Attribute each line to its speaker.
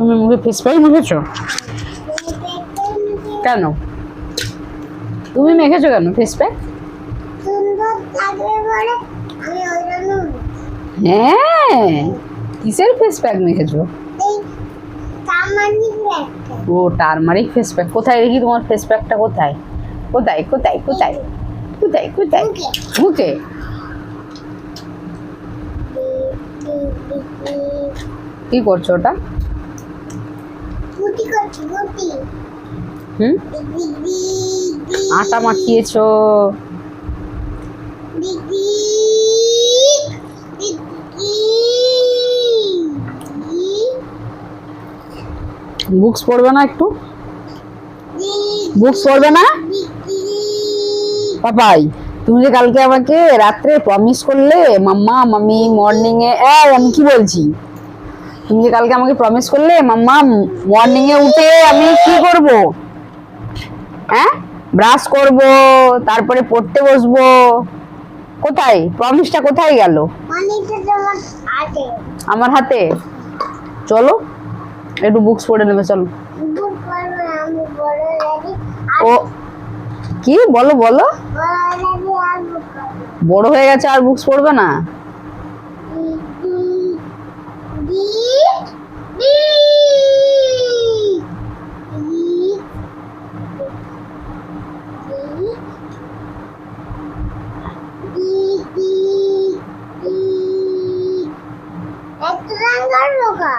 Speaker 1: তুমি মুখে face pack মেখেছো? কেন? তুমি মেখেছো কেন ফেস প্যাক হ্যাঁ কিসের ফেস প্যাক মেখেছো? ও টারমারিক ফেস প্যাক কোথায় দেখি তোমার ফেস প্যাকটা কোথায়? কোথায় কোথায় কোথায়? কোথায় কোথায়?
Speaker 2: মুখে।
Speaker 1: কি করছ ওটা? আটা মাখিয়েছো। বুকস পড়বে না একটু? বুকস পড়বে না? পাপাই তুমি যে কালকে আমাকে রাত্রে প্রমিস করলে, মাম্মা, মামি মর্নিং এ আমি কি বলছি? তুমি যে কালকে আমাকে প্রমিস করলে মাম্মা মর্নিং এ উঠে আমি কি করব? হ্যাঁ? ব্রাশ করব তারপরে পড়তে বসবো। কোথায়? প্রমিসটা কোথায় গেল? আমার হাতে। চলো একটু বুকস পড়ে নেবে চলো। ও কি? বলো বলো।
Speaker 2: বড়
Speaker 1: হয়ে গেছে আর বুকস পড়বে না?
Speaker 2: কার রোগা